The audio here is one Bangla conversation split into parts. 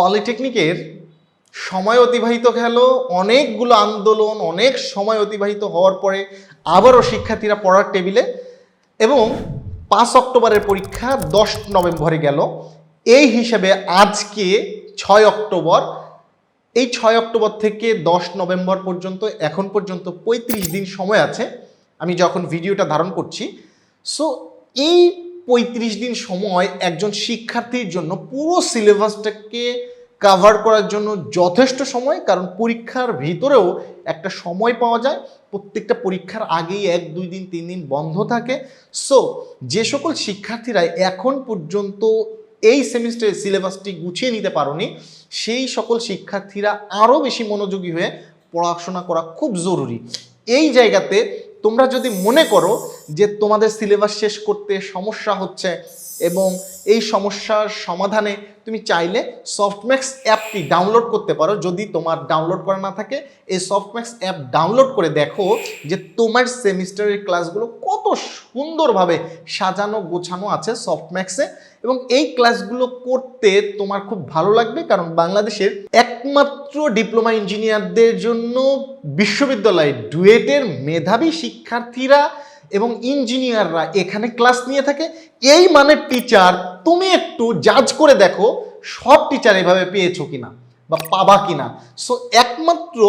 পলিটেকনিকের সময় অতিবাহিত গেল, অনেকগুলো আন্দোলন, অনেক সময় অতিবাহিত হওয়ার পরে আবারও শিক্ষার্থীরা পড়ার টেবিলে এবং পাঁচ অক্টোবরের পরীক্ষা দশ নভেম্বরে গেল। এই হিসেবে আজকে ছয় অক্টোবর, এই ছয় অক্টোবর থেকে দশ নভেম্বর পর্যন্ত, এখন পর্যন্ত পঁয়ত্রিশ দিন সময় আছে, আমি যখন ভিডিওটা ধারণ করছি। সো এই পঁয়ত্রিশ দিন সময় একজন শিক্ষার্থীর জন্য পুরো সিলেবাসটাকে কাভার করার জন্য যথেষ্ট সময়, কারণ পরীক্ষার ভিতরেও একটা সময় পাওয়া যায়। প্রত্যেকটা পরীক্ষার আগেই এক, দুই দিন, তিন দিন বন্ধ থাকে। সো যে সকল শিক্ষার্থীরা এখন পর্যন্ত এই সেমিস্টারের সিলেবাসটি গুছিয়ে নিতে পারোনি, সেই সকল শিক্ষার্থীরা আরও বেশি মনোযোগী হয়ে পড়াশোনা করা খুব জরুরি। এই জায়গাতে তোমরা যদি মনে করো যে তোমাদের সিলেবাস শেষ করতে সমস্যা হচ্ছে এবং এই সমস্যার সমাধানে তুমি চাইলে সফটম্যাক্স অ্যাপটি ডাউনলোড করতে পারো। যদি তোমার ডাউনলোড করা না থাকে, এই সফটম্যাক্স অ্যাপ ডাউনলোড করে দেখো যে তোমার সেমিস্টারের ক্লাসগুলো কত সুন্দরভাবে সাজানো, গোছানো আছে সফটম্যাক্সে এবং এই ক্লাসগুলো করতে তোমার খুব ভালো লাগবে কারণ বাংলাদেশের একমাত্র ডিপ্লোমা ইঞ্জিনিয়ারদের জন্য বিশ্ববিদ্যালয়ে ডুয়েটের মেধাবী শিক্ষার্থীরা এবং ইঞ্জিনিয়াররা এখানে ক্লাস নিয়ে থাকে। এই মানের টিচার তুমি একটু জাজ করে দেখো সব টিচার এভাবে পেয়েছ কিনা বা পাবা কিনা। সো একমাত্র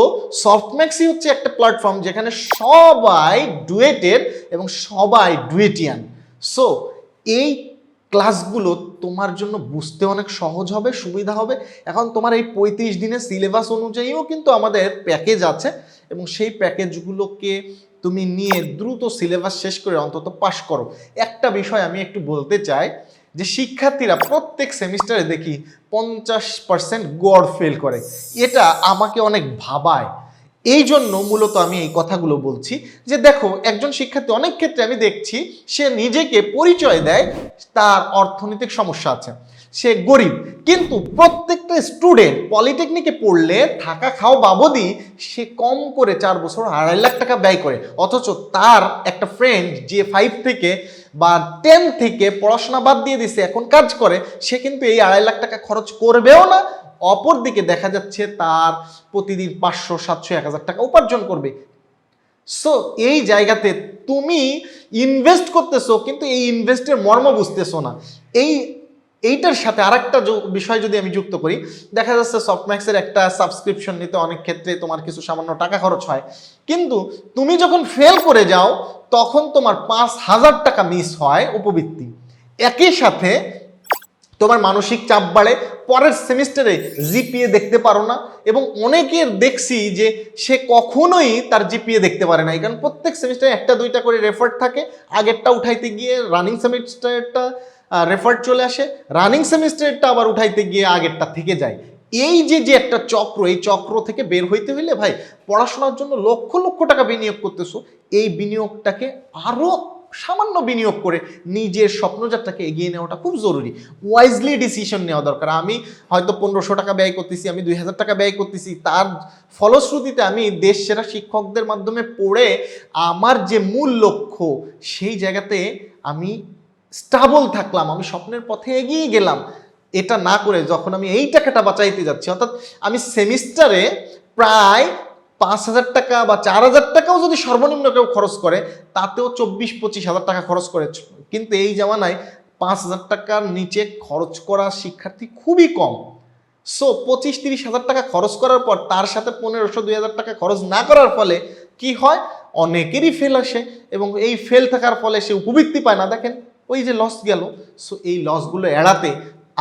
সফটম্যাক্সই হচ্ছে একটা প্ল্যাটফর্ম যেখানে সবাই ডুয়েটের এবং সবাই ডুয়েটিয়ান সো এই ক্লাসগুলো তোমার জন্য বুঝতে অনেক সহজ হবে, সুবিধা হবে। এখন তোমার এই পঁয়ত্রিশ দিনের সিলেবাস অনুযায়ীও কিন্তু আমাদের প্যাকেজ আছে এবং সেই প্যাকেজগুলোকে তুমি নিয়ে দ্রুত সিলেবাস শেষ করে অন্তত পাশ করো। একটা বিষয় আমি একটু বলতে চাই, যে শিক্ষার্থীরা প্রত্যেক সেমিস্টারে দেখি পঞ্চাশ পার্সেন্ট গড় ফেল করে। এটা আমাকে অনেক ভাবায়। এই জন্য মূলত আমি এই কথাগুলো বলছি, যে দেখো, একজন শিক্ষার্থী অনেক ক্ষেত্রে আমি দেখছি, সে নিজেকে পরিচয় দেয়, তার অর্থনৈতিক সমস্যা আছে। সে গরিব। কিন্তু প্রত্যেকটা স্টুডেন্ট পলিটেকনিকে পড়লে থাকা খাওয়া বাবদই সে কম করে চার বছর আড়াই লাখ টাকা ব্যয় করে। অথচ তার একটা ফ্রেন্ড যে ফাইভ থেকে বা টেন থেকে পড়াশোনা বাদ দিয়ে দিছে, এখন কাজ করে, সে কিন্তু এই আড়াই লাখ টাকা খরচ করবেও না। অপরদিকে দেখা যাচ্ছে তার প্রতিদিন পাঁচশো, সাতশো, এক হাজার টাকা উপার্জন করবে। সো এই জায়গাতে তুমি ইনভেস্ট করতেছো, কিন্তু এই ইনভেস্টের মর্ম বুঝতেছো না। এই এইটার সাথে আরেকটা যো- বিষয় যদি আমি যুক্ত করি, দেখা যাচ্ছে সফটম্যাক্সের একটা সাবস্ক্রিপশন নিতে অনেক ক্ষেত্রে তোমার কিছু সামান্য টাকা খরচ হয়। কিন্তু তুমি যখন ফেল করে যাও, তখন তোমার পাঁচ হাজার টাকা মিস হয় উপবৃত্তি। একই সাথে তোমার মানসিক চাপ বাড়ে, পরের সেমিস্টারে জিপিএ দেখতে পারো না, এবং অনেকের দেখছি যে সে কখনোই তার জিপিএ দেখতে পারে না। কারণ প্রত্যেক সেমিস্টারে একটা দুইটা করে রেফার্ট থাকে, আগেরটা উঠাইতে গিয়ে রানিং সেমিস্টারটা রেফার্ট চলে আসে। রানিং সেমিস্টারটা আবার উঠাইতে গিয়ে আগেরটা থেকে যায়। এই যে যে একটা চক্র, এই চক্র থেকে বের হইতে হইলে ভাই, পড়াশোনার জন্য লক্ষ লক্ষ টাকা বিনিয়োগ করতেছো। এই বিনিয়োগটাকে আরও সামান্য বিনিয়োগ করে নিজের স্বপ্নযাত্রাকে এগিয়ে নেওয়াটা খুব জরুরি। ওয়াইজলি ডিসিশন নেওয়া দরকার। আমি হয়তো পনেরোশো টাকা ব্যয় করতেছি, আমি দুই হাজার টাকা ব্যয় করতেছি। তার ফলশ্রুতিতে আমি দেশ সেরা শিক্ষকদের মাধ্যমে পড়ে আমার যে মূল লক্ষ্য, সেই জায়গাতে আমি স্টাবল থাকলাম, আমি স্বপ্নের পথে এগিয়ে গেলাম। এটা না করে যখন আমি এই টাকাটা বাঁচাইতে যাচ্ছি, অর্থাৎ আমি সেমিস্টারে প্রায় পাঁচ হাজার টাকা বা চার হাজার টাকাও যদি সর্বনিম্ন কেউ খরচ করে, তাতেও চব্বিশ, পঁচিশ হাজার টাকা খরচ করে। কিন্তু এই জামানায় পাঁচ হাজার টাকার নিচে খরচ করা শিক্ষার্থী খুবই কম। সো পঁচিশ, তিরিশ হাজার টাকা খরচ করার পর, তার সাথে পনেরোশো, দুই হাজার টাকা খরচ না করার ফলে কি হয়? অনেকেরই ফেল আসে এবং এই ফেল থাকার ফলে সে উপবৃত্তি পায় না। দেখেন ওই যে লস গেল সো এই লসগুলো এড়াতে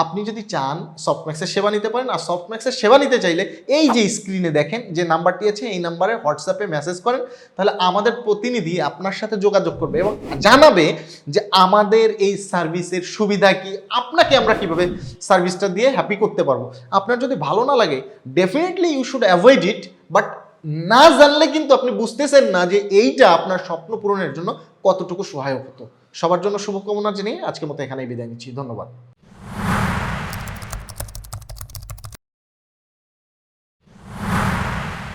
আপনি যদি চান সফটম্যাক্সের সেবা নিতে পারেন, আর সফটম্যাক্সের সেবা নিতে চাইলে এই যে স্ক্রিনে দেখেন যে নাম্বারটি আছে, এই নাম্বারে হোয়াটসঅ্যাপে মেসেজ করেন, তাহলে আমাদের প্রতিনিধি আপনার সাথে যোগাযোগ করবে এবং জানাবে যে আমাদের এই সার্ভিসের সুবিধা কি, আপনাকে আমরা কীভাবে সার্ভিসটা দিয়ে হ্যাপি করতে পারব। আপনার যদি ভালো না লাগে definitely you should avoid it but না জানলে কিন্তু আপনি বুঝতেছেন না যে এইটা আপনার স্বপ্ন পূরণের জন্য কতটুকু সহায়ক হতো। সবার জন্য শুভকামনা জানিয়ে আজকের মতো এখানেই বিদায় নিচ্ছি। ধন্যবাদ।